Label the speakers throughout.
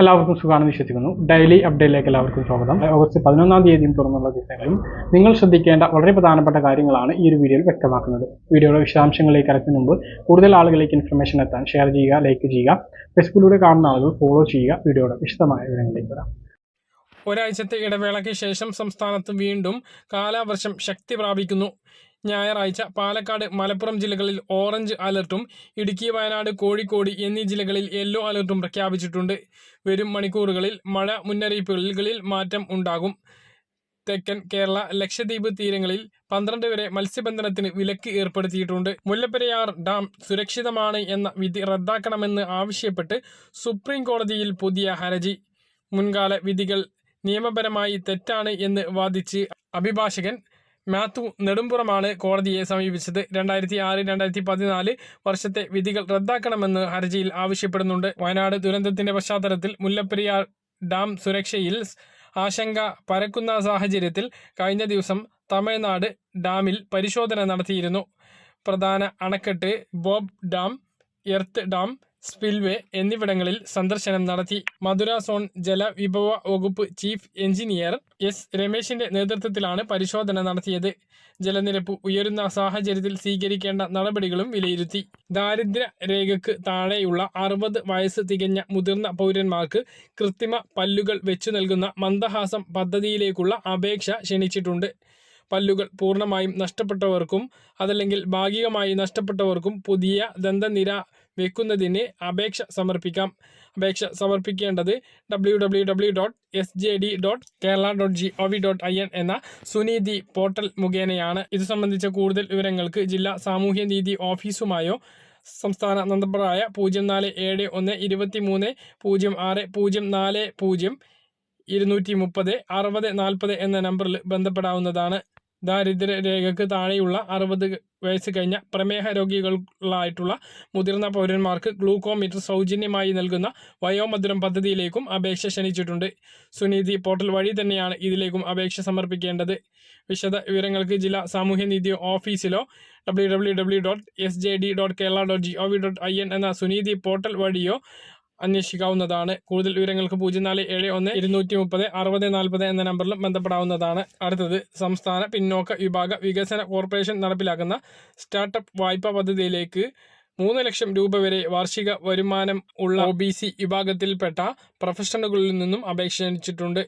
Speaker 1: എല്ലാവർക്കും സുഖമാണെന്ന് വിശ്വസിക്കുന്നു. ഡെയിലി അപ്ഡേറ്റിലേക്ക് എല്ലാവർക്കും സ്വാഗതം. ഓഗസ്റ്റ് പതിനൊന്നാം തീയതിയും തുറന്നുള്ള ദിവസങ്ങളിലും നിങ്ങൾ ശ്രദ്ധിക്കേണ്ട വളരെ പ്രധാനപ്പെട്ട കാര്യങ്ങളാണ് ഈ ഒരു വീഡിയോയിൽ വ്യക്തമാക്കുന്നത്. വീഡിയോയുടെ വിശദാംശങ്ങളിലേക്ക് ഇറക്കുന്ന മുമ്പ് കൂടുതൽ ആളുകളിലേക്ക് ഇൻഫർമേഷൻ എത്താൻ ഷെയർ ചെയ്യുക ലൈക്ക് ചെയ്യുക ഫേസ്ബുക്കിലൂടെ കാണുന്ന ആളുകൾ ഫോളോ ചെയ്യുക വീഡിയോയുടെ വിശദമായ വിവരങ്ങളിലേക്ക് വരാം.
Speaker 2: ഒരാഴ്ചത്തെ ഇടവേളയ്ക്ക് ശേഷം സംസ്ഥാനത്ത് വീണ്ടും കാലവർഷം ശക്തി പ്രാപിക്കുന്നു. ഞായറാഴ്ച പാലക്കാട് മലപ്പുറം ജില്ലകളിൽ ഓറഞ്ച് അലർട്ടും ഇടുക്കി വയനാട് കോഴിക്കോട് എന്നീ ജില്ലകളിൽ യെല്ലോ അലർട്ടും പ്രഖ്യാപിച്ചിട്ടുണ്ട്. വരും മണിക്കൂറുകളിൽ മഴ മുന്നറിയിപ്പുകളിൽ മാറ്റം ഉണ്ടാകും. തെക്കൻ കേരള ലക്ഷദ്വീപ് തീരങ്ങളിൽ പന്ത്രണ്ട് വരെ മത്സ്യബന്ധനത്തിന് വിലക്ക് ഏർപ്പെടുത്തിയിട്ടുണ്ട്. മുല്ലപ്പെരിയാർ ഡാം സുരക്ഷിതമാണ് എന്ന വിധി റദ്ദാക്കണമെന്ന് ആവശ്യപ്പെട്ട് സുപ്രീം കോടതിയിൽ പുതിയ ഹർജി. മുൻകാല വിധികൾ നിയമപരമായി തെറ്റാണ് എന്ന് വാദിച്ച് അഭിഭാഷകൻ മാത്യു നെടുമ്പുറമാണ് കോടതിയെ സമീപിച്ചത്. രണ്ടായിരത്തി ആറ് രണ്ടായിരത്തി പതിനാല് വർഷത്തെ വിധികൾ റദ്ദാക്കണമെന്ന് ഹർജിയിൽ ആവശ്യപ്പെടുന്നുണ്ട്. വയനാട് ദുരന്തത്തിന്റെ പശ്ചാത്തലത്തിൽ മുല്ലപ്പെരിയാർ ഡാം സുരക്ഷയിൽ ആശങ്ക പരക്കുന്ന സാഹചര്യത്തിൽ കഴിഞ്ഞ ദിവസം തമിഴ്നാട് ഡാമിൽ പരിശോധന നടത്തിയിരുന്നു. പ്രധാന അണക്കെട്ട് ബോബ് ഡാം എർത്ത് ഡാം സ്പിൽവേ എന്നിവിടങ്ങളിൽ സന്ദർശനം നടത്തി. മധുര സോൺ ജലവിഭവ വകുപ്പ് ചീഫ് എഞ്ചിനീയർ എസ് രമേശിന്റെ നേതൃത്വത്തിലാണ് പരിശോധന നടത്തിയത്. ജലനിരപ്പ് ഉയരുന്ന സാഹചര്യത്തിൽ സ്വീകരിക്കേണ്ട നടപടികളും വിലയിരുത്തി. ദാരിദ്ര്യ രേഖയ്ക്ക് താഴെയുള്ള അറുപത് വയസ്സ് തികഞ്ഞ മുതിർന്ന പൗരന്മാർക്ക് കൃത്രിമ പല്ലുകൾ വെച്ചു നൽകുന്ന മന്ദഹാസം പദ്ധതിയിലേക്കുള്ള അപേക്ഷ ക്ഷണിച്ചിട്ടുണ്ട്. പല്ലുകൾ പൂർണമായും നഷ്ടപ്പെട്ടവർക്കും അതല്ലെങ്കിൽ ഭാഗികമായി നഷ്ടപ്പെട്ടവർക്കും പുതിയ ദന്തനിര വെക്കുന്നതിന് അപേക്ഷ സമർപ്പിക്കാം. അപേക്ഷ സമർപ്പിക്കേണ്ടത് W W W dot S J D dot Kerala dot G O V dot I N എന്ന സുനീതി പോർട്ടൽ മുഖേനയാണ്. ഇത് സംബന്ധിച്ച കൂടുതൽ വിവരങ്ങൾക്ക് ജില്ലാ സാമൂഹ്യനീതി ഓഫീസുമായോ സംസ്ഥാന നമ്പറായ പൂജ്യം നാല് ഏഴ് ഒന്ന് ഇരുപത്തി മൂന്ന് പൂജ്യം ആറ് പൂജ്യം നാല് പൂജ്യം ഇരുന്നൂറ്റി മുപ്പത് അറുപത് നാൽപ്പത് എന്ന നമ്പറിൽ ബന്ധപ്പെടാവുന്നതാണ്. ദാരിദ്ര്യ രേഖയ്ക്ക് താഴെയുള്ള അറുപത് വയസ്സ് കഴിഞ്ഞ പ്രമേഹ രോഗികളായിട്ടുള്ള മുതിർന്ന പൗരന്മാർക്ക് ഗ്ലൂക്കോമീറ്റർ സൗജന്യമായി നൽകുന്ന വയോമധുരം പദ്ധതിയിലേക്കും അപേക്ഷ ക്ഷണിച്ചിട്ടുണ്ട്. സുനീതി പോർട്ടൽ വഴി തന്നെയാണ് ഇതിലേക്കും അപേക്ഷ സമർപ്പിക്കേണ്ടത്. വിശദ വിവരങ്ങൾക്ക് ജില്ലാ സാമൂഹ്യനീതി ഓഫീസിലോ W W W dot S J D dot Kerala dot G O V dot I N എന്ന സുനീതി പോർട്ടൽ വഴിയോ അന്വേഷിക്കാവുന്നതാണ്. കൂടുതൽ വിവരങ്ങൾക്ക് പൂജ്യം നാല് ഏഴ് ഒന്ന് ഇരുന്നൂറ്റി മുപ്പത് അറുപത് നാൽപ്പത് എന്ന നമ്പറിലും ബന്ധപ്പെടാവുന്നതാണ്. അടുത്തത് സംസ്ഥാന പിന്നോക്ക വിഭാഗ വികസന കോർപ്പറേഷൻ നടപ്പിലാക്കുന്ന സ്റ്റാർട്ടപ്പ് വായ്പാ പദ്ധതിയിലേക്ക് മൂന്ന് ലക്ഷം രൂപ വരെ വാർഷിക വരുമാനം ഉള്ള ഒ ബി സി വിഭാഗത്തിൽപ്പെട്ട പ്രൊഫഷണലുകളിൽ നിന്നും അപേക്ഷിച്ചിട്ടുണ്ട്.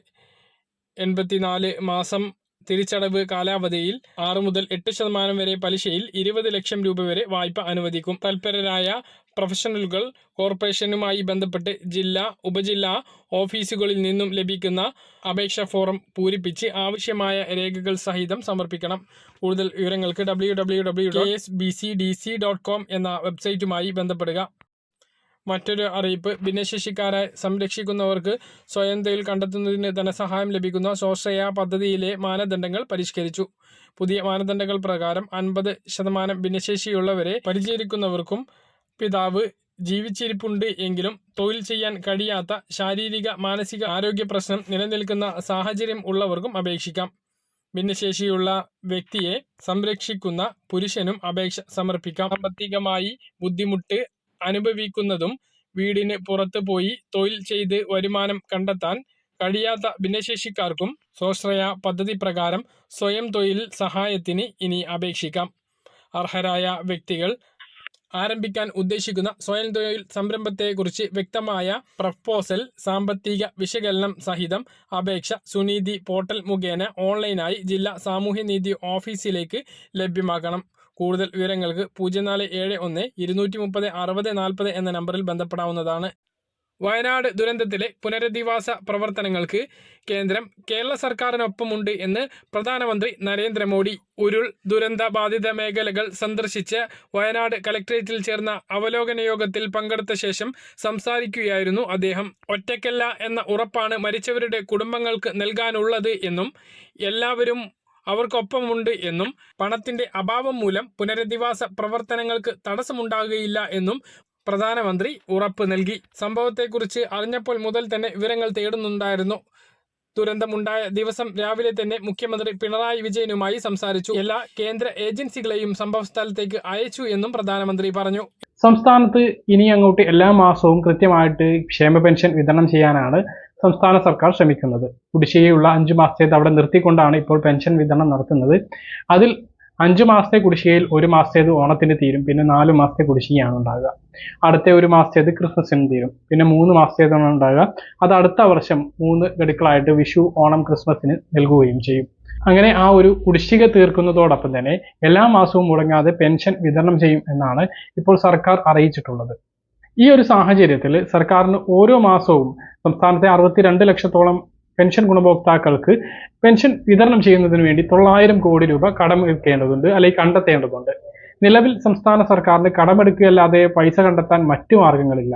Speaker 2: എൺപത്തിനാല് മാസം തിരിച്ചടവ് കാലാവധിയിൽ ആറ് മുതൽ എട്ട് ശതമാനം വരെ പലിശയിൽ ഇരുപത് ലക്ഷം രൂപ വരെ വായ്പ അനുവദിക്കും. തൽപരരായ പ്രൊഫഷണലുകൾ കോർപ്പറേഷനുമായി ബന്ധപ്പെട്ട് ജില്ലാ ഉപജില്ലാ ഓഫീസുകളിൽ നിന്നും ലഭിക്കുന്ന അപേക്ഷാ ഫോറം പൂരിപ്പിച്ച് ആവശ്യമായ രേഖകൾ സഹിതം സമർപ്പിക്കണം. കൂടുതൽ വിവരങ്ങൾക്ക് W S B C D C dot com എന്ന വെബ്സൈറ്റുമായി ബന്ധപ്പെടുക. മറ്റൊരു അറിയിപ്പ്. ഭിന്നശേഷിക്കാരെ സംരക്ഷിക്കുന്നവർക്ക് സ്വയം തൊഴിൽ കണ്ടെത്തുന്നതിന് ധനസഹായം ലഭിക്കുന്ന സ്വാശ്രയ പദ്ധതിയിലെ മാനദണ്ഡങ്ങൾ പരിഷ്കരിച്ചു. പുതിയ മാനദണ്ഡങ്ങൾ പ്രകാരം അൻപത് ശതമാനം ഭിന്നശേഷിയുള്ളവരെ പരിചരിക്കുന്നവർക്കും പിതാവ് ജീവിച്ചിരിപ്പുണ്ട് എങ്കിലും തൊഴിൽ ചെയ്യാൻ കഴിയാത്ത ശാരീരിക മാനസിക ആരോഗ്യ പ്രശ്നം നിലനിൽക്കുന്ന സാഹചര്യം ഉള്ളവർക്കും അപേക്ഷിക്കാം. ഭിന്നശേഷിയുള്ള വ്യക്തിയെ സംരക്ഷിക്കുന്ന പുരുഷനും അപേക്ഷ സമർപ്പിക്കാം. സാമ്പത്തികമായി ബുദ്ധിമുട്ട് അനുഭവിക്കുന്നതും വീടിന് പുറത്ത് പോയി തൊഴിൽ ചെയ്ത് വരുമാനം കണ്ടെത്താൻ കഴിയാത്ത ഭിന്നശേഷിക്കാർക്കും സ്വാശ്രയ പദ്ധതി പ്രകാരം സ്വയം തൊഴിൽ സഹായത്തിന് ഇനി അപേക്ഷിക്കാം. അർഹരായ വ്യക്തികൾ ആരംഭിക്കാൻ ഉദ്ദേശിക്കുന്ന സ്വയം തൊഴിൽ സംരംഭത്തെക്കുറിച്ച് വ്യക്തമായ പ്രപ്പോസൽ സാമ്പത്തിക വിശകലനം സഹിതം അപേക്ഷ സുനീതി പോർട്ടൽ മുഖേന ഓൺലൈനായി ജില്ലാ സാമൂഹ്യനീതി ഓഫീസിലേക്ക് ലഭ്യമാക്കണം കൂടുതൽ വിവരങ്ങൾക്ക് പൂജ്യം നാല് ഏഴ് ഒന്ന് ഇരുന്നൂറ്റി മുപ്പത് അറുപത് നാൽപ്പത് എന്ന നമ്പറിൽ ബന്ധപ്പെടാവുന്നതാണ്. വയനാട് ദുരന്തത്തിലെ പുനരധിവാസ പ്രവർത്തനങ്ങൾക്ക് കേന്ദ്രം കേരള സർക്കാരിനൊപ്പമുണ്ട് എന്ന് പ്രധാനമന്ത്രി നരേന്ദ്രമോദി ഉരുൾ ദുരന്ത ബാധിത മേഖലകൾ സന്ദർശിച്ച് വയനാട് കലക്ട്രേറ്റിൽ ചേർന്ന അവലോകന യോഗത്തിൽ പങ്കെടുത്ത ശേഷം സംസാരിക്കുകയായിരുന്നു അദ്ദേഹം. ഒറ്റയ്ക്കല്ല എന്ന ഉറപ്പാണ് മരിച്ചവരുടെ കുടുംബങ്ങൾക്ക് നൽകാനുള്ളത് എന്നും എല്ലാവരും അവർക്കൊപ്പമുണ്ട് എന്നും പണത്തിന്റെ അഭാവം മൂലം പുനരധിവാസ പ്രവർത്തനങ്ങൾക്ക് തടസ്സമുണ്ടാകുകയില്ല എന്നും പ്രധാനമന്ത്രി ഉറപ്പ് നൽകി. സംഭവത്തെക്കുറിച്ച് അറിഞ്ഞപ്പോൾ മുതൽ തന്നെ വിവരങ്ങൾ തേടുന്നുണ്ടായിരുന്നു. ദുരന്തമുണ്ടായ ദിവസം രാവിലെ തന്നെ മുഖ്യമന്ത്രി പിണറായി വിജയനുമായി സംസാരിച്ചു. എല്ലാ കേന്ദ്ര ഏജൻസികളെയും സംഭവസ്ഥലത്തേക്ക് അയച്ചു എന്നും പ്രധാനമന്ത്രി പറഞ്ഞു.
Speaker 1: സംസ്ഥാനത്ത് ഇനി അങ്ങോട്ട് എല്ലാ മാസവും കൃത്യമായിട്ട് ക്ഷേമ പെൻഷൻ വിതരണം ചെയ്യാനാണ് സംസ്ഥാന സർക്കാർ ശ്രമിക്കുന്നത്. കുടിശ്ശികയുള്ള അഞ്ചു മാസത്തേത് അവിടെ നിർത്തിക്കൊണ്ടാണ് ഇപ്പോൾ പെൻഷൻ വിതരണം നടത്തുന്നത്. അതിൽ അഞ്ചു മാസത്തെ കുടിശ്ശികയിൽ ഒരു മാസത്തേത് ഓണത്തിന് തീരും. പിന്നെ നാലു മാസത്തെ കുടിശ്ശികയാണ് ഉണ്ടാകുക അടുത്ത ഒരു മാസത്തേത് ക്രിസ്മസിന് തീരും. പിന്നെ മൂന്ന് മാസത്തേതാണ് ഉണ്ടാകുക അത് അടുത്ത വർഷം മൂന്ന് ഗഡുക്കളായിട്ട് വിഷു ഓണം ക്രിസ്മസിന് നൽകുകയും ചെയ്യും. അങ്ങനെ ആ ഒരു കുടിശ്ശിക തീർക്കുന്നതോടൊപ്പം തന്നെ എല്ലാ മാസവും മുടങ്ങാതെ പെൻഷൻ വിതരണം ചെയ്യും എന്നാണ് ഇപ്പോൾ സർക്കാർ അറിയിച്ചിട്ടുള്ളത്. ഈ ഒരു സാഹചര്യത്തിൽ സർക്കാരിന് ഓരോ മാസവും സംസ്ഥാനത്തെ അറുപത്തിരണ്ട് ലക്ഷത്തോളം പെൻഷൻ ഗുണഭോക്താക്കൾക്ക് പെൻഷൻ വിതരണം ചെയ്യുന്നതിന് വേണ്ടി തൊള്ളായിരം കോടി രൂപ കടമെടുക്കേണ്ടതുണ്ട് അല്ലെങ്കിൽ കണ്ടെത്തേണ്ടതുണ്ട്. നിലവിൽ സംസ്ഥാന സർക്കാരിന് കടമെടുക്കുകയല്ലാതെ പൈസ കണ്ടെത്താൻ മറ്റു മാർഗങ്ങളില്ല.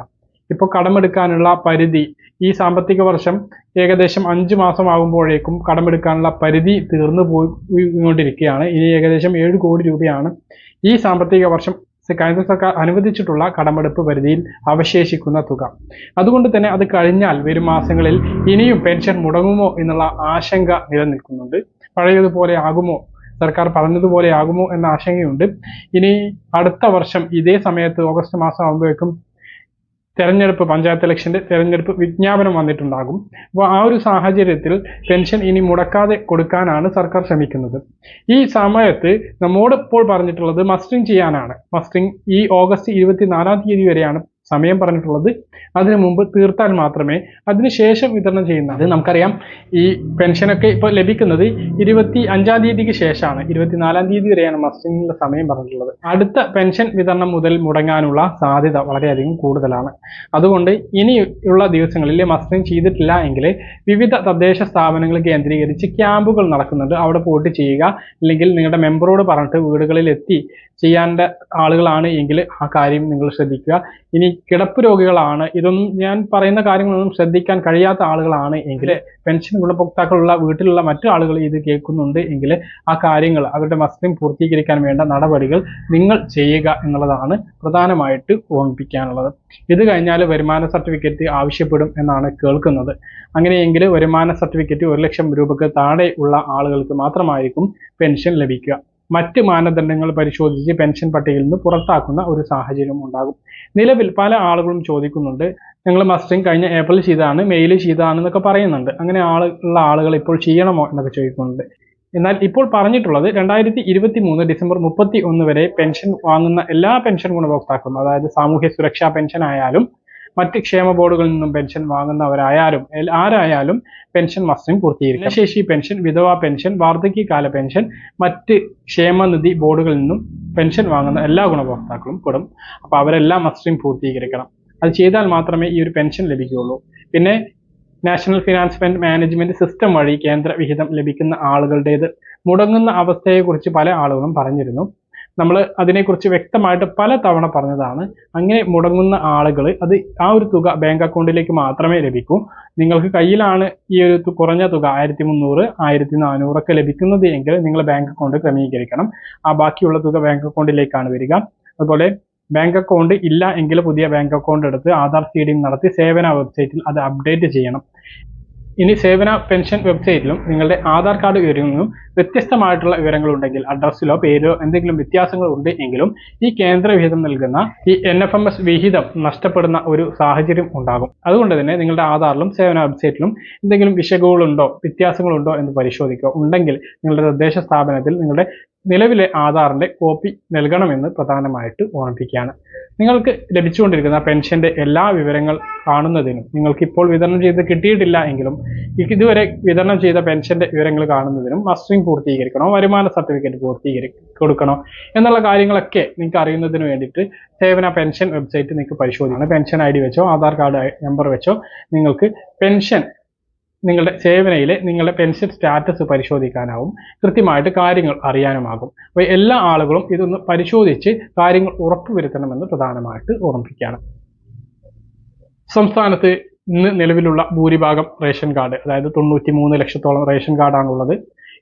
Speaker 1: ഇപ്പോൾ കടമെടുക്കാനുള്ള പരിധി ഈ സാമ്പത്തിക വർഷം ഏകദേശം അഞ്ച് മാസമാകുമ്പോഴേക്കും കടമെടുക്കാനുള്ള പരിധി തീർന്നു പോയി പോയിക്കൊണ്ടിരിക്കുകയാണ്. ഇനി ഏകദേശം ഏഴ് കോടി രൂപയാണ് ഈ സാമ്പത്തിക വർഷം കേന്ദ്ര സർക്കാർ അനുവദിച്ചിട്ടുള്ള കടമെടുപ്പ് പരിധിയിൽ അവശേഷിക്കുന്ന തുക. അതുകൊണ്ട് തന്നെ അത് കഴിഞ്ഞാൽ വരും മാസങ്ങളിൽ ഇനിയും പെൻഷൻ മുടങ്ങുമോ എന്നുള്ള ആശങ്ക നിലനിൽക്കുന്നുണ്ട്. പഴയതുപോലെ ആകുമോ? സർക്കാർ പറഞ്ഞതുപോലെ ആകുമോ എന്ന ആശങ്കയുണ്ട്. ഇനി അടുത്ത വർഷം ഇതേ സമയത്ത് ഓഗസ്റ്റ് മാസം ആകുമ്പോഴേക്കും തെരഞ്ഞെടുപ്പ് പഞ്ചായത്ത് ഇലക്ഷന്റെ തെരഞ്ഞെടുപ്പ് വിജ്ഞാപനം വന്നിട്ടുണ്ടാകും. അപ്പോൾ ആ ഒരു സാഹചര്യത്തിൽ പെൻഷൻ ഇനി മുടക്കാതെ കൊടുക്കാനാണ് സർക്കാർ ശ്രമിക്കുന്നത്. ഈ സമയത്ത് നമ്മോട് ഇപ്പോൾ പറഞ്ഞിട്ടുള്ളത് മസ്റ്ററിംഗ് ചെയ്യാനാണ്. മസ്റ്ററിംഗ് ഈ ഓഗസ്റ്റ് ഇരുപത്തിനാലാം തീയതി വരെയാണ് സമയം പറഞ്ഞിട്ടുള്ളത്. അതിനു മുമ്പ് തീർത്താൽ മാത്രമേ അതിനുശേഷം വിതരണം ചെയ്യുന്നത് നമുക്കറിയാം ഈ പെൻഷനൊക്കെ ഇപ്പോൾ ലഭിക്കുന്നത് ഇരുപത്തി അഞ്ചാം തീയതിക്ക് ശേഷമാണ്. ഇരുപത്തിനാലാം തീയതി വരെയാണ് മസ്റ്ററിംഗിനുള്ള സമയം പറഞ്ഞിട്ടുള്ളത്. അടുത്ത പെൻഷൻ വിതരണം മുതൽ മുടങ്ങാനുള്ള സാധ്യത വളരെയധികം കൂടുതലാണ്. അതുകൊണ്ട് ഇനിയുള്ള ദിവസങ്ങളിൽ മസ്റ്റിങ് ചെയ്തിട്ടില്ല എങ്കിൽ വിവിധ തദ്ദേശ സ്ഥാപനങ്ങൾ കേന്ദ്രീകരിച്ച് ക്യാമ്പുകൾ നടക്കുന്നുണ്ട്. അവിടെ പോയിട്ട് ചെയ്യുക. അല്ലെങ്കിൽ നിങ്ങളുടെ മെമ്പറോട് പറഞ്ഞിട്ട് വീടുകളിൽ എത്തി ചെയ്യേണ്ട ആളുകളാണ് എങ്കിൽ ആ കാര്യം നിങ്ങൾ ശ്രദ്ധിക്കുക. ഇനി കിടപ്പ് രോഗികളാണ്. ഇതൊന്നും ഞാൻ പറയുന്ന കാര്യങ്ങളൊന്നും ശ്രദ്ധിക്കാൻ കഴിയാത്ത ആളുകളാണ് എങ്കിൽ പെൻഷൻ ഗുണഭോക്താക്കളുള്ള വീട്ടിലുള്ള മറ്റു ആളുകൾ ഇത് കേൾക്കുന്നുണ്ട് എങ്കിൽ ആ കാര്യങ്ങൾ അവരുടെ മസ്ലിം പൂർത്തീകരിക്കാൻ വേണ്ട നടപടികൾ നിങ്ങൾ ചെയ്യുക എന്നുള്ളതാണ് പ്രധാനമായിട്ട് ഓർമ്മിപ്പിക്കാനുള്ളത്. ഇത് കഴിഞ്ഞാൽ വരുമാന സർട്ടിഫിക്കറ്റ് ആവശ്യപ്പെടും എന്നാണ് കേൾക്കുന്നത്. അങ്ങനെയെങ്കിൽ വരുമാന സർട്ടിഫിക്കറ്റ് ഒരു ലക്ഷം രൂപക്ക് താഴെ ഉള്ള ആളുകൾക്ക് മാത്രമായിരിക്കും പെൻഷൻ ലഭിക്കുക. മറ്റ് മാനദണ്ഡങ്ങൾ പരിശോധിച്ച് പെൻഷൻ പട്ടികയിൽ നിന്ന് പുറത്താക്കുന്ന ഒരു സാഹചര്യം ഉണ്ടാകും. നിലവിൽ പല ആളുകളും ചോദിക്കുന്നുണ്ട് ഞങ്ങൾ മസ്റ്ററിങ് കഴിഞ്ഞ ഏപ്രിൽ ചെയ്താണ് മെയിൽ ചെയ്താണ് എന്നൊക്കെ പറയുന്നുണ്ട്. അങ്ങനെ ആളുള്ള ആളുകൾ ഇപ്പോൾ ചെയ്യണമോ? എന്നൊക്കെ ചോദിക്കുന്നുണ്ട്. എന്നാൽ ഇപ്പോൾ പറഞ്ഞിട്ടുള്ളത് രണ്ടായിരത്തി ഇരുപത്തി മൂന്ന് ഡിസംബർ മുപ്പത്തി ഒന്ന് വരെ പെൻഷൻ വാങ്ങുന്ന എല്ലാ പെൻഷൻ ഗുണഭോക്താക്കളും അതായത് സാമൂഹ്യ സുരക്ഷാ പെൻഷൻ ആയാലും മറ്റ് ക്ഷേമ ബോർഡുകളിൽ നിന്നും പെൻഷൻ വാങ്ങുന്നവരായാലും ആരായാലും പെൻഷൻ മസ്റ്റിംഗ് പൂർത്തീകരിക്കും. ശേഷി പെൻഷൻ വിധവാ പെൻഷൻ വാർദ്ധക്യകാല പെൻഷൻ മറ്റ് ക്ഷേമനിധി ബോർഡുകളിൽ നിന്നും പെൻഷൻ വാങ്ങുന്ന എല്ലാ ഗുണഭോക്താക്കളും പെടും. അപ്പോൾ അവരെല്ലാം മസ്റ്റിംഗ് പൂർത്തീകരിക്കണം. അത് ചെയ്താൽ മാത്രമേ ഈ ഒരു പെൻഷൻ ലഭിക്കുകയുള്ളൂ. പിന്നെ national finance fund management system വഴി കേന്ദ്ര വിഹിതം ലഭിക്കുന്ന ആളുകളുടേത് മുടങ്ങുന്ന അവസ്ഥയെക്കുറിച്ച് പല ആളുകളും പറഞ്ഞിരുന്നു. നമ്മൾ അതിനെക്കുറിച്ച് വ്യക്തമായിട്ട് പല തവണ പറഞ്ഞതാണ്. അങ്ങനെ മുടങ്ങുന്ന ആളുകൾ അത് ആ ഒരു തുക ബാങ്ക് അക്കൗണ്ടിലേക്ക് മാത്രമേ ലഭിക്കൂ. നിങ്ങൾക്ക് കയ്യിലാണ് ഈ ഒരു കുറഞ്ഞ തുക ആയിരത്തി മുന്നൂറ് ആയിരത്തി നാനൂറൊക്കെ ലഭിക്കുന്നത് എങ്കിൽ നിങ്ങൾ ബാങ്ക് അക്കൗണ്ട് ക്രമീകരിക്കണം. ആ ബാക്കിയുള്ള തുക ബാങ്ക് അക്കൗണ്ടിലേക്കാണ് വരിക. അതുപോലെ ബാങ്ക് അക്കൗണ്ട് ഇല്ല എങ്കിൽ പുതിയ ബാങ്ക് അക്കൗണ്ട് എടുത്ത് ആധാർ സീഡിംഗ് നടത്തി സേവന വെബ്സൈറ്റിൽ അത് അപ്ഡേറ്റ് ചെയ്യണം. ഇനി സേവന പെൻഷൻ വെബ്സൈറ്റിലും നിങ്ങളുടെ ആധാർ കാർഡ് വിവരങ്ങളും വ്യത്യസ്തമായിട്ടുള്ള വിവരങ്ങൾ ഉണ്ടെങ്കിൽ അഡ്രസ്സിലോ പേരോ എന്തെങ്കിലും വ്യത്യാസങ്ങൾ ഉണ്ട് എങ്കിലും ഈ കേന്ദ്ര വിഹിതം നൽകുന്ന ഈ എൻ എഫ് എം എസ് വിഹിതം നഷ്ടപ്പെടുന്ന ഒരു സാഹചര്യം ഉണ്ടാകും. അതുകൊണ്ട് തന്നെ നിങ്ങളുടെ ആധാറിലും സേവന വെബ്സൈറ്റിലും എന്തെങ്കിലും വിഷയങ്ങളുണ്ടോ വ്യത്യാസങ്ങളുണ്ടോ എന്ന് പരിശോധിക്കുക. ഉണ്ടെങ്കിൽ നിങ്ങളുടെ തദ്ദേശ സ്ഥാപനത്തിൽ നിങ്ങളുടെ നിലവിലെ ആധാറിന്റെ കോപ്പി നൽകണമെന്ന് പ്രധാനമായിട്ട് ഓർമ്മിപ്പിക്കുകയാണ്. നിങ്ങൾക്ക് ലഭിച്ചുകൊണ്ടിരിക്കുന്ന പെൻഷന്റെ എല്ലാ വിവരങ്ങൾ കാണുന്നതിനും നിങ്ങൾക്ക് ഇപ്പോൾ വിതരണം ചെയ്ത് കിട്ടിയിട്ടില്ല എങ്കിലും ഇതുവരെ വിതരണം ചെയ്ത പെൻഷന്റെ വിവരങ്ങൾ കാണുന്നതിനും മസ്റ്ററിംഗ് പൂർത്തീകരിക്കണോ വരുമാന സർട്ടിഫിക്കറ്റ് പൂർത്തീകരി കൊടുക്കണോ എന്നുള്ള കാര്യങ്ങളൊക്കെ നിങ്ങൾക്ക് അറിയുന്നതിന് വേണ്ടിയിട്ട് സേവന പെൻഷൻ വെബ്സൈറ്റ് നിങ്ങൾക്ക് പരിശോധിക്കണം. പെൻഷൻ ഐ വെച്ചോ ആധാർ കാർഡ് നമ്പർ വെച്ചോ നിങ്ങൾക്ക് പെൻഷൻ നിങ്ങളുടെ സേവനയിലെ നിങ്ങളുടെ പെൻഷൻ സ്റ്റാറ്റസ് പരിശോധിക്കാനാവും. കൃത്യമായിട്ട് കാര്യങ്ങൾ അറിയാനുമാകും. അപ്പോൾ എല്ലാ ആളുകളും ഇതൊന്ന് പരിശോധിച്ച് കാര്യങ്ങൾ ഉറപ്പുവരുത്തണമെന്ന് പ്രധാനമായിട്ട് ഓർമ്മിപ്പിക്കുകയാണ്. സംസ്ഥാനത്ത് ഇന്ന് നിലവിലുള്ള ഭൂരിഭാഗം റേഷൻ കാർഡ് അതായത് തൊണ്ണൂറ്റി മൂന്ന് ലക്ഷത്തോളം റേഷൻ കാർഡാണുള്ളത്.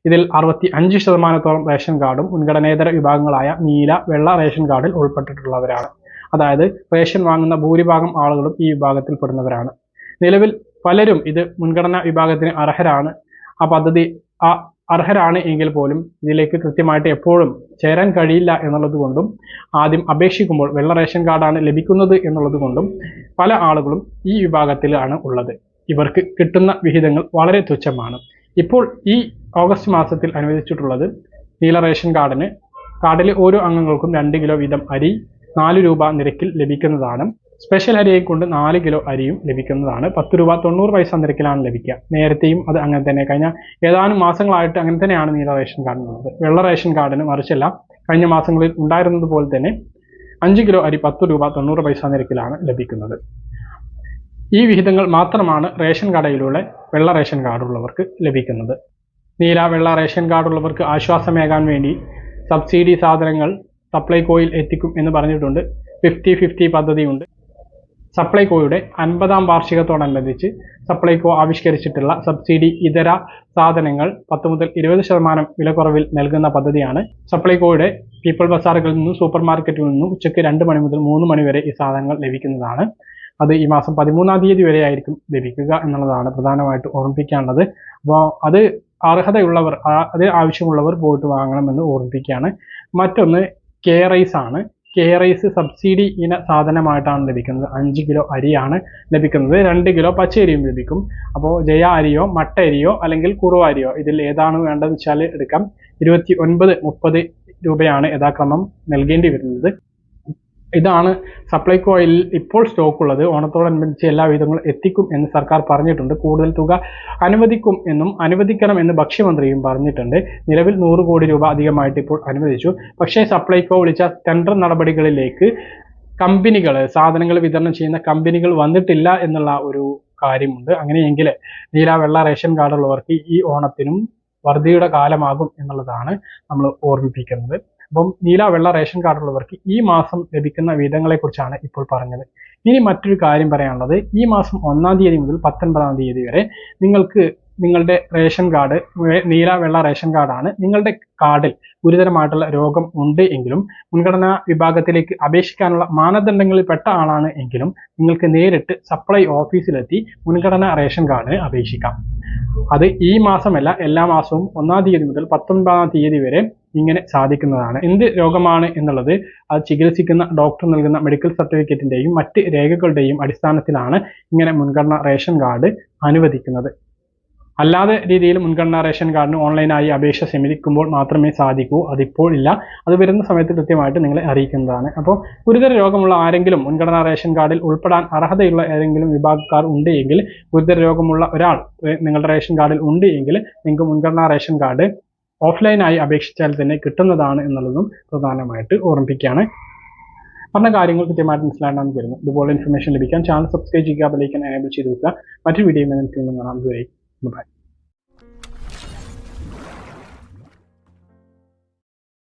Speaker 1: ഇതിൽ അറുപത്തി അഞ്ച് ശതമാനത്തോളം റേഷൻ കാർഡും മുൻഗണനേതര വിഭാഗങ്ങളായ നീല വെള്ള റേഷൻ കാർഡിൽ ഉൾപ്പെട്ടിട്ടുള്ളവരാണ്. അതായത് റേഷൻ വാങ്ങുന്ന ഭൂരിഭാഗം ആളുകളും ഈ വിഭാഗത്തിൽ പെടുന്നവരാണ് നിലവിൽ പലരും ഇത് മുൻഗണനാ വിഭാഗത്തിന് അർഹരാണ്. ആ പദ്ധതി ആ അർഹരാണ് എങ്കിൽ പോലും ഇതിലേക്ക് കൃത്യമായിട്ട് എപ്പോഴും ചേരാൻ കഴിയില്ല എന്നുള്ളത് കൊണ്ടും ആദ്യം അപേക്ഷിക്കുമ്പോൾ വെള്ള റേഷൻ കാർഡാണ് ലഭിക്കുന്നത് എന്നുള്ളത് കൊണ്ടും പല ആളുകളും ഈ വിഭാഗത്തിലാണ് ഉള്ളത്. ഇവർക്ക് കിട്ടുന്ന വിഹിതങ്ങൾ വളരെ തുച്ഛമാണ്. ഇപ്പോൾ ഈ ഓഗസ്റ്റ് മാസത്തിൽ അനുവദിച്ചിട്ടുള്ളത് നീല റേഷൻ കാർഡിന്. കാർഡിലെ ഓരോ അംഗങ്ങൾക്കും രണ്ട് കിലോ വീതം അരി നാല് രൂപ നിരക്കിൽ ലഭിക്കുന്നതാണ്. സ്പെഷ്യൽ അരിയെ കൊണ്ട് നാല് കിലോ അരിയും ലഭിക്കുന്നതാണ്. പത്ത് രൂപ തൊണ്ണൂറ് പൈസ നിരക്കിലാണ് ലഭിക്കുക. നേരത്തെയും അത് അങ്ങനെ തന്നെ. കഴിഞ്ഞ ഏതാനും മാസങ്ങളായിട്ട് അങ്ങനെ തന്നെയാണ് നീല റേഷൻ കാർഡിനുള്ളത് വെള്ള റേഷൻ കാർഡിന് മറിച്ചല്ല കഴിഞ്ഞ മാസങ്ങളിൽ ഉണ്ടായിരുന്നത് പോലെ തന്നെ അഞ്ച് കിലോ അരി പത്ത് രൂപ തൊണ്ണൂറ് പൈസ നിരക്കിലാണ് ലഭിക്കുന്നത്. ഈ വിഹിതങ്ങൾ മാത്രമാണ് റേഷൻ കടയിലൂടെ വെള്ള റേഷൻ കാർഡുള്ളവർക്ക് ലഭിക്കുന്നത്. നീല വെള്ള റേഷൻ കാർഡുള്ളവർക്ക് ആശ്വാസമേകാൻ വേണ്ടി സബ്സിഡി സാധനങ്ങൾ സപ്ലൈകോയിൽ എത്തിക്കും എന്ന് പറഞ്ഞിട്ടുണ്ട്. ഫിഫ്റ്റി ഫിഫ്റ്റി പദ്ധതിയുണ്ട്. സപ്ലൈകോയുടെ അൻപതാം വാർഷികത്തോടനുബന്ധിച്ച് സപ്ലൈകോ ആവിഷ്കരിച്ചിട്ടുള്ള സബ്സിഡി ഇതര സാധനങ്ങൾ പത്ത് മുതൽ ഇരുപത് ശതമാനം വിലക്കുറവിൽ നൽകുന്ന പദ്ധതിയാണ്. സപ്ലൈകോയുടെ പീപ്പിൾ ബസാറുകളിൽ നിന്നും സൂപ്പർ മാർക്കറ്റിൽ നിന്നും ഉച്ചയ്ക്ക് രണ്ട് മണി മുതൽ മൂന്ന് മണി വരെ ഈ സാധനങ്ങൾ ലഭിക്കുന്നതാണ്. അത് ഈ മാസം പതിമൂന്നാം തീയതി വരെ ആയിരിക്കും ലഭിക്കുക എന്നുള്ളതാണ് പ്രധാനമായിട്ട് ഓർമ്മിപ്പിക്കാനുള്ളത്. അപ്പോൾ അത് അർഹതയുള്ളവർ അത് ആവശ്യമുള്ളവർ പോയിട്ട് വാങ്ങണമെന്ന് ഓർമ്മിപ്പിക്കുകയാണ്. മറ്റൊന്ന് കെ റൈസ് ആണ് കെ റൈസ് സബ്സിഡി ഇന സാധനമായിട്ടാണ് ലഭിക്കുന്നത്. അഞ്ച് കിലോ അരിയാണ് ലഭിക്കുന്നത്. രണ്ട് കിലോ പച്ചരിയും ലഭിക്കും. അപ്പോൾ ജയ അരിയോ മട്ട അരിയോ അല്ലെങ്കിൽ കുറുവ അരിയോ ഇതിൽ ഏതാണ് വേണ്ടതെന്ന് വെച്ചാൽ എടുക്കാം. ഇരുപത്തി ഒൻപത് മുപ്പത് രൂപയാണ് യഥാക്രമം നൽകേണ്ടി വരുന്നത്. ഇതാണ് സപ്ലൈകോയിൽ ഇപ്പോൾ സ്റ്റോക്ക് ഉള്ളത്. ഓണത്തോടനുബന്ധിച്ച് എല്ലാ വിധങ്ങളും എത്തിക്കും എന്ന് സർക്കാർ പറഞ്ഞിട്ടുണ്ട്. കൂടുതൽ തുക അനുവദിക്കും എന്നും അനുവദിക്കണം എന്ന് ഭക്ഷ്യമന്ത്രിയും പറഞ്ഞിട്ടുണ്ട്. നിലവിൽ നൂറ് കോടി രൂപ അധികമായിട്ട് ഇപ്പോൾ അനുവദിച്ചു. പക്ഷേ സപ്ലൈകോ വിളിച്ച ടെൻഡർ നടപടികളിലേക്ക് കമ്പനികൾ സാധനങ്ങൾ വിതരണം ചെയ്യുന്ന കമ്പനികൾ വന്നിട്ടില്ല എന്നുള്ള ഒരു കാര്യമുണ്ട്. അങ്ങനെയെങ്കിൽ നീല വെള്ള റേഷൻ കാർഡുള്ളവർക്ക് ഈ ഓണത്തിനും വർദ്ധിയുടെ കാലമാകും എന്നുള്ളതാണ് നമ്മൾ ഓർമ്മിപ്പിക്കുന്നത്. അപ്പം നീല വെള്ള റേഷൻ കാർഡുള്ളവർക്ക് ഈ മാസം ലഭിക്കുന്ന വിഹിതങ്ങളെ കുറിച്ചാണ് ഇപ്പോൾ പറഞ്ഞത്. ഇനി മറ്റൊരു കാര്യം പറയാനുള്ളത്. ഈ മാസം ഒന്നാം തീയതി മുതൽ പത്തൊൻപതാം തീയതി വരെ നിങ്ങൾക്ക് നിങ്ങളുടെ റേഷൻ കാർഡ് നീല വെള്ള റേഷൻ കാർഡാണ്. നിങ്ങളുടെ കാർഡിൽ ഗുരുതരമായിട്ടുള്ള രോഗം ഉണ്ട് എങ്കിലും മുൻഗണനാ വിഭാഗത്തിലേക്ക് അപേക്ഷിക്കാനുള്ള മാനദണ്ഡങ്ങളിൽ പെട്ട ആളാണ് എങ്കിലും നിങ്ങൾക്ക് നേരിട്ട് സപ്ലൈ ഓഫീസിലെത്തി മുൻഗണനാ റേഷൻ കാർഡ് അപേക്ഷിക്കാം. അത് ഈ മാസമല്ല എല്ലാ മാസവും ഒന്നാം തീയതി മുതൽ പത്തൊൻപതാം തീയതി വരെ ഇങ്ങനെ സാധിക്കുന്നതാണ്. എന്ത് രോഗമാണ് എന്നുള്ളത് അത് ചികിത്സിക്കുന്ന ഡോക്ടർ നൽകുന്ന മെഡിക്കൽ സർട്ടിഫിക്കറ്റിന്റെയും മറ്റ് രേഖകളുടെയും അടിസ്ഥാനത്തിലാണ് ഇങ്ങനെ മുൻഗണന റേഷൻ കാർഡ് അനുവദിക്കുന്നത്. അല്ലാതെ രീതിയിൽ മുൻഗണനാ റേഷൻ കാർഡിന് ഓൺലൈനായി അപേക്ഷ ശമിക്കുമ്പോൾ മാത്രമേ സാധിക്കൂ. അതിപ്പോൾ ഇല്ല. അത് വരുന്ന സമയത്ത് കൃത്യമായിട്ട് നിങ്ങളെ അറിയിക്കുന്നതാണ്. അപ്പോൾ ഗുരുതര രോഗമുള്ള ആരെങ്കിലും മുൻഗണനാ റേഷൻ കാർഡിൽ ഉൾപ്പെടാൻ അർഹതയുള്ള ഏതെങ്കിലും വിഭാഗക്കാർ ഉണ്ട് എങ്കിൽ ഗുരുതര രോഗമുള്ള ഒരാൾ നിങ്ങളുടെ റേഷൻ കാർഡിൽ ഉണ്ട് എങ്കിൽ നിങ്ങൾക്ക് മുൻഗണനാ റേഷൻ കാർഡ് ഓഫ്ലൈനായി അപേക്ഷിച്ചാൽ തന്നെ കിട്ടുന്നതാണ് എന്നുള്ളതും പ്രധാനമായിട്ട് ഓർമ്മിപ്പിക്കുകയാണ്. പറഞ്ഞ കാര്യങ്ങൾ കൃത്യമായിട്ട് മനസ്സിലാണെന്ന് കരുതുന്നു ഇതുപോലെ ഇൻഫർമേഷൻ ലഭിക്കാൻ ചാനൽ സബ്സ്ക്രൈബ് ചെയ്യുക ബെലൈക്കൻ എനേബിൾ ചെയ്ത് വെക്കുക. മറ്റൊരു വീഡിയോ വീണ്ടും കാണാം. ബൈ